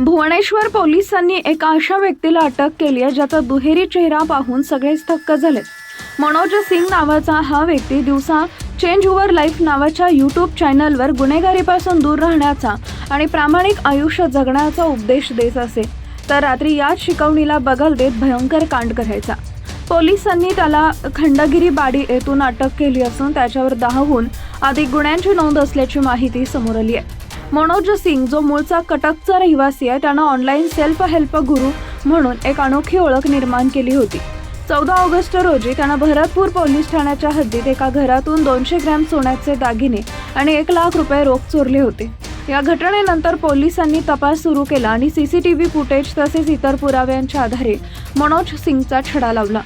भुवनेश्वर पोलिसांनी एका अशा व्यक्तीला अटक केली आहे ज्याचा दुहेरी चेहरा पाहून सगळेच थक्क झाले मनोज सिंग नावाचा हा व्यक्ती दिवसा चेंज ओव्हर लाईफ नावाच्या यूट्यूब चॅनलवर गुन्हेगारीपासून दूर राहण्याचा आणि प्रामाणिक आयुष्य जगण्याचा उपदेश देत असे. तर रात्री याच शिकवणीला बगल देत भयंकर कांड करायचा. पोलिसांनी त्याला खंडगिरी बाडी येथून अटक केली असून त्याच्यावर दहाहून अधिक गुन्ह्यांची नोंद असल्याची माहिती समोर आली आहे. मनोज सिंग जो मूळचा कटकचा रहिवासी आहे त्यानं ऑनलाईन सेल्फ हेल्प गुरु म्हणून एक अनोखी ओळख निर्माण केली होती. चौदा ऑगस्ट रोजी त्यानं भरतपूर पोलीस ठाण्याच्या हद्दीत एका घरातून दोनशे ग्रॅम सोन्याचे दागिने आणि एक लाख रुपये रोख चोरले होते. या घटनेनंतर पोलिसांनी तपास सुरू केला आणि C C T V footage तसेच इतर पुराव्यांच्या आधारे मनोज सिंगचा छडा लावला.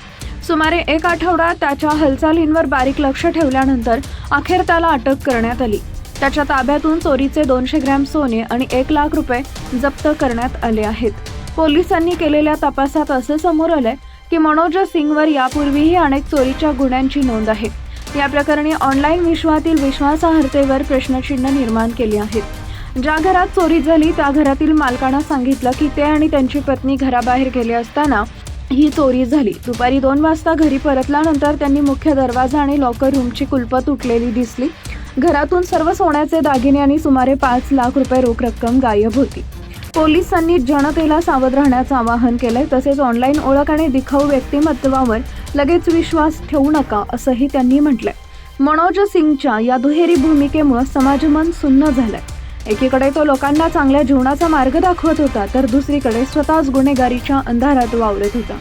सुमारे एक आठवडा त्याच्या हालचालींवर बारीक लक्ष ठेवल्यानंतर अखेर त्याला अटक करण्यात आली. त्याच्या ताब्यातून चोरीचे दोनशे ग्रॅम सोने आणि एक लाख रुपये जप्त करण्यात आले आहेत. पोलिसांनी केलेल्या तपासात असं समोर आलंय की मनोज सिंगवर यापूर्वीही अनेक चोरीच्या गुन्ह्यांची नोंद आहे. या प्रकरणी ऑनलाईन विश्वातील विश्वासार्हतेवर प्रश्नचिन्ह निर्माण केली आहेत. ज्या घरात चोरी झाली त्या घरातील मालकानं सांगितलं की ते आणि त्यांची पत्नी घराबाहेर गेले असताना ही चोरी झाली. दुपारी दोन वाजता घरी परतल्यानंतर त्यांनी मुख्य दरवाजा आणि लॉकर रूमची कुलपं तुटलेली दिसली. घरातून सर्व सोन्याचे दागिने आणि सुमारे पाच लाख रुपये रोख रक्कम गायब होती. पोलिसांनी जनतेला सावध राहण्याचं आवाहन केलंय तसेच ऑनलाईन ओळख आणि दिखाऊ व्यक्तिमत्वावर लगेच विश्वास ठेवू नका असंही त्यांनी म्हटलंय. मनोज सिंगच्या या दुहेरी भूमिकेमुळे समाजमन सुन्न झालंय. एकीकडे तो लोकांना चांगल्या जीवनाचा मार्ग दाखवत होता तर दुसरीकडे स्वतःच गुन्हेगारीच्या अंधारात वावरत होता.